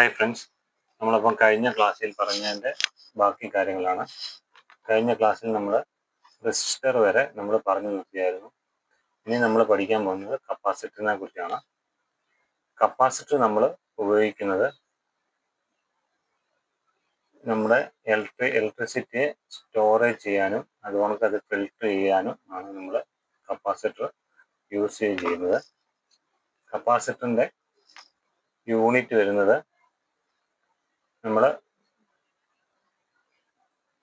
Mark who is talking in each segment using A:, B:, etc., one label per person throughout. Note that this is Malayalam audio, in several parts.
A: ഹായ് ഫ്രണ്ട്സ് നമ്മളപ്പം കഴിഞ്ഞ ക്ലാസ്സിൽ പറഞ്ഞതിന്റെ ബാക്കി കാര്യങ്ങളാണ്. കഴിഞ്ഞ ക്ലാസ്സിൽ നമ്മൾ റെസിസ്റ്റർ വരെ നമ്മൾ പറഞ്ഞു നിർത്തിയായിരുന്നു. ഇനി നമ്മൾ പഠിക്കാൻ പോകുന്നത് കപ്പാസിറ്ററിനെ കുറിച്ചാണ്. കപ്പാസിറ്റർ നമ്മൾ ഉപയോഗിക്കുന്നത് നമ്മുടെ ഇലക്ട്രി ഇലക്ട്രിസിറ്റിയെ സ്റ്റോറേജ് ചെയ്യാനും അതുകൊണ്ട് അത് ഫിൽട്ടർ ചെയ്യാനും ആണ് നമ്മൾ കപ്പാസിറ്റർ യൂസ് ചെയ്യുന്നത്. കപ്പാസിറ്ററിന്റെ യൂണിറ്റ് വരുന്നത് നമ്മൾ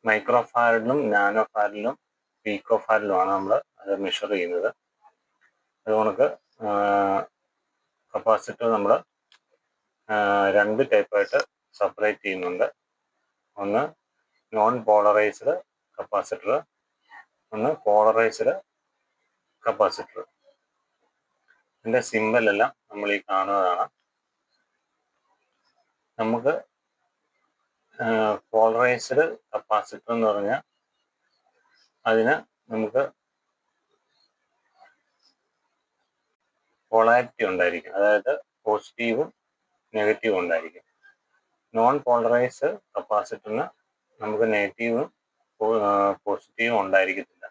A: മൈക്രോ ഫാരഡിലും നാനോ നമ്മൾ അത് മെഷർ ചെയ്യുന്നത്. അതുകൊണ്ട് കപ്പാസിറ്റർ നമ്മൾ രണ്ട് ടൈപ്പായിട്ട് സെപ്പറേറ്റ് ചെയ്യുന്നുണ്ട്. ഒന്ന് നോൺ പോളറൈസ്ഡ് കപ്പാസിറ്റർ ഒന്ന് പോളറൈസ്ഡ് കപ്പാസിറ്റർ ഇതിന്റെ സിമ്പലെല്ലാം നമ്മൾ ഈ കാണുന്നതാണ്. നമുക്ക് പോളറൈസ്ഡ് കപ്പാസിറ്റർ എന്ന് പറഞ്ഞാൽ അതിന് നമുക്ക് പോളാരിറ്റി ഉണ്ടായിരിക്കും. അതായത് പോസിറ്റീവും നെഗറ്റീവും ഉണ്ടായിരിക്കും. നോൺ പോളറൈസ്ഡ് കപ്പാസിറ്ററിന് നമുക്ക് നെഗറ്റീവും പോസിറ്റീവും ഉണ്ടായിരിക്കത്തില്ല.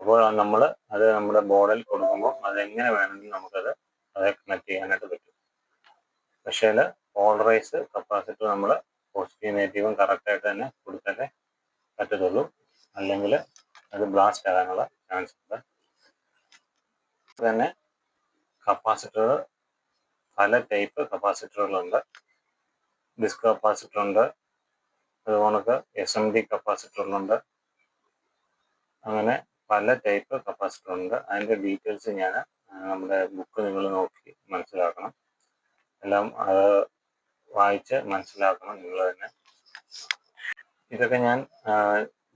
A: അപ്പോൾ നമ്മൾ അത് നമ്മുടെ ബോർഡിൽ കൊടുക്കുമ്പോൾ അതെങ്ങനെ വേണമെങ്കിലും നമുക്കത് അതെ കണക്ട് ചെയ്യാനായിട്ട് പറ്റും. പക്ഷേ പോളറൈസ് കപ്പാസിറ്റർ നമ്മൾ പോസിറ്റീവ് നെഗറ്റീവും കറക്റ്റായിട്ട് തന്നെ കൊടുത്താലേ പറ്റത്തുള്ളൂ. അല്ലെങ്കിൽ അത് ബ്ലാസ്റ്റ് ആകാനുള്ള ചാൻസ് ഉണ്ട്. തന്നെ കപ്പാസിറ്റർ പല ടൈപ്പ് കപ്പാസിറ്ററുകളുണ്ട് ഡിസ്ക് കപ്പാസിറ്റർ ഉണ്ട്. അതുപോലെ എസ് എം ഡി കപ്പാസിറ്ററുകളുണ്ട് അങ്ങനെ പല ടൈപ്പ് കപ്പാസിറ്റർ ഉണ്ട്. അതിന്റെ ഡീറ്റെയിൽസ് ഞാൻ നമ്മുടെ ബുക്ക് നിങ്ങൾ നോക്കി മനസ്സിലാക്കണം. എല്ലാം വായിച്ച് മനസ്സിലാക്കണം നിങ്ങൾ തന്നെ. ഇതൊക്കെ ഞാൻ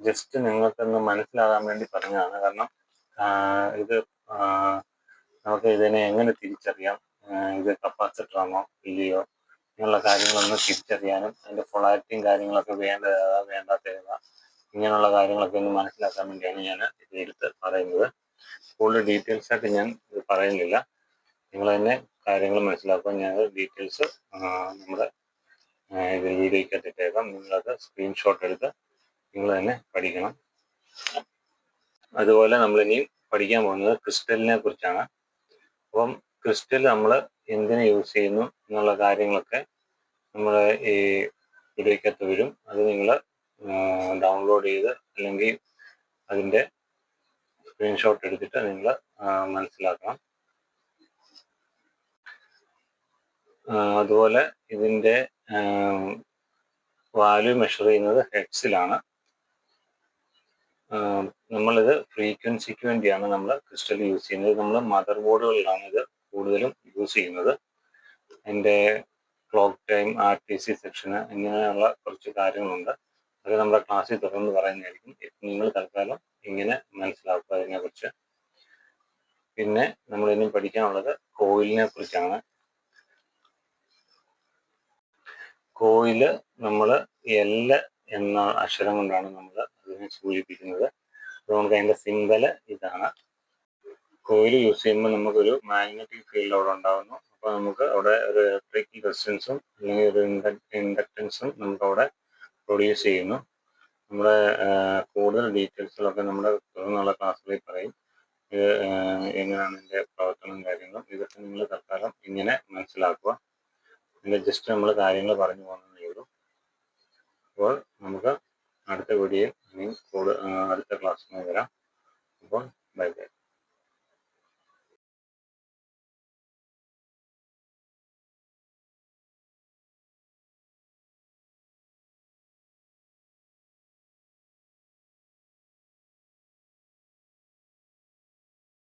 A: ജസ്റ്റ് നിങ്ങൾക്കൊന്ന് മനസ്സിലാകാൻ വേണ്ടി പറഞ്ഞതാണ്. കാരണം ഇത് നമുക്ക് ഇതിനെ എങ്ങനെ തിരിച്ചറിയാം? ഇത് കപ്പാസിറ്റർ ആണോ ഇല്ലയോ? ഇങ്ങനെയുള്ള കാര്യങ്ങളൊന്ന് തിരിച്ചറിയാനും അതിന്റെ പൊളാരിറ്റിയും കാര്യങ്ങളൊക്കെ വേണ്ടതാ വേണ്ടാത്തതാ ഇങ്ങനെയുള്ള കാര്യങ്ങളൊക്കെ ഒന്ന് മനസ്സിലാക്കാൻ വേണ്ടിയാണ് ഞാൻ ഇത് എടുത്ത് പറയുന്നത്. കൂടുതൽ ഡീറ്റെയിൽസ് ആയിട്ട് ഞാൻ ഇത് പറയുന്നില്ല. നിങ്ങൾ തന്നെ കാര്യങ്ങൾ മനസ്സിലാക്കാൻ ഞാൻ ഡീറ്റെയിൽസ് നമ്മുടെ വീഡിയോയ്ക്ക് ഇട്ടേക്കാം നിങ്ങളത് സ്ക്രീൻഷോട്ട് എടുത്ത് നിങ്ങൾ തന്നെ പഠിക്കണം. അതുപോലെ നമ്മൾ ഇനി പഠിക്കാൻ പോകുന്നത് ക്രിസ്റ്റലിനെ കുറിച്ചാണ്. അപ്പം ക്രിസ്റ്റൽ നമ്മൾ എന്തിനു യൂസ് ചെയ്യുന്നു എന്നുള്ള കാര്യങ്ങളൊക്കെ നമ്മൾ ഈ വീഡിയോയ്ക്കകത്ത് വരും. അത് നിങ്ങൾ ഡൗൺലോഡ് ചെയ്ത് അല്ലെങ്കിൽ അതിന്റെ സ്ക്രീൻഷോട്ട് എടുത്തിട്ട് നിങ്ങൾ മനസ്സിലാക്കണം. അതുപോലെ ഇതിന്റെ വാല്യൂ മെഷർ ചെയ്യുന്നത് ഹെഡ്സിലാണ് നമ്മളിത് ഫ്രീക്വൻസിക്ക് വേണ്ടിയാണ് നമ്മൾ ക്രിസ്റ്റൽ യൂസ് ചെയ്യുന്നത്. നമ്മൾ മദർ ബോർഡുകളിലാണ് ഇത് കൂടുതലും യൂസ് ചെയ്യുന്നത്. എന്റെ clock time R T C സെക്ഷന് ഇങ്ങനെയുള്ള കുറച്ച് കാര്യങ്ങളുണ്ട്. അത് നമ്മുടെ ക്ലാസ്സിൽ തുടർന്ന് പറയുന്നതായിരിക്കും. നിങ്ങൾ തൽക്കാലം ഇങ്ങനെ മനസ്സിലാക്കുക അതിനെക്കുറിച്ച്. പിന്നെ നമ്മൾ ഇനി പഠിക്കാനുള്ളത് കോയിലിനെ കുറിച്ചാണ്. കോയിൽ നമ്മൾ എൽ എന്ന അക്ഷരം കൊണ്ടാണ് നമ്മൾ അതിനെ സൂചിപ്പിക്കുന്നത്. അതുകൊണ്ട് അതിന്റെ സിമ്പൽ ഇതാണ്. കോയിൽ യൂസ് ചെയ്യുമ്പോൾ നമുക്കൊരു മാഗ്നറ്റിക് ഫീൽഡ് അവിടെ ഉണ്ടാകുന്നു അപ്പോൾ നമുക്ക് അവിടെ ഒരു ഇലക്ട്രിക്കൽ റെസിസ്റ്റൻസും അല്ലെങ്കിൽ ഒരു ഇൻഡക്റ്റൻസും നമുക്ക് അവിടെ പ്രൊഡ്യൂസ് ചെയ്യുന്നു. നമ്മുടെ കൂടുതൽ ഡീറ്റെയിൽസിലൊക്കെ നമ്മുടെ തുടർന്നുള്ള ക്ലാസ്സുകളിൽ പറയും. ഇത് എങ്ങനെയാണ് ഇതിന്റെ പ്രവർത്തനം കാര്യങ്ങളും? ഇതൊക്കെ നിങ്ങൾ തൽക്കാലം ഇങ്ങനെ മനസ്സിലാക്കുക. ഇതിന്റെ ജസ്റ്റ് നമ്മൾ കാര്യങ്ങൾ പറഞ്ഞു പോകുന്നതേ ഉള്ളൂ. അപ്പോൾ നമുക്ക് അടുത്ത വീഡിയോയിൽ ഇനി കൂടുതൽ അടുത്ത ക്ലാസ്സിൽ വരാം. അപ്പോൾ ബൈ ബൈ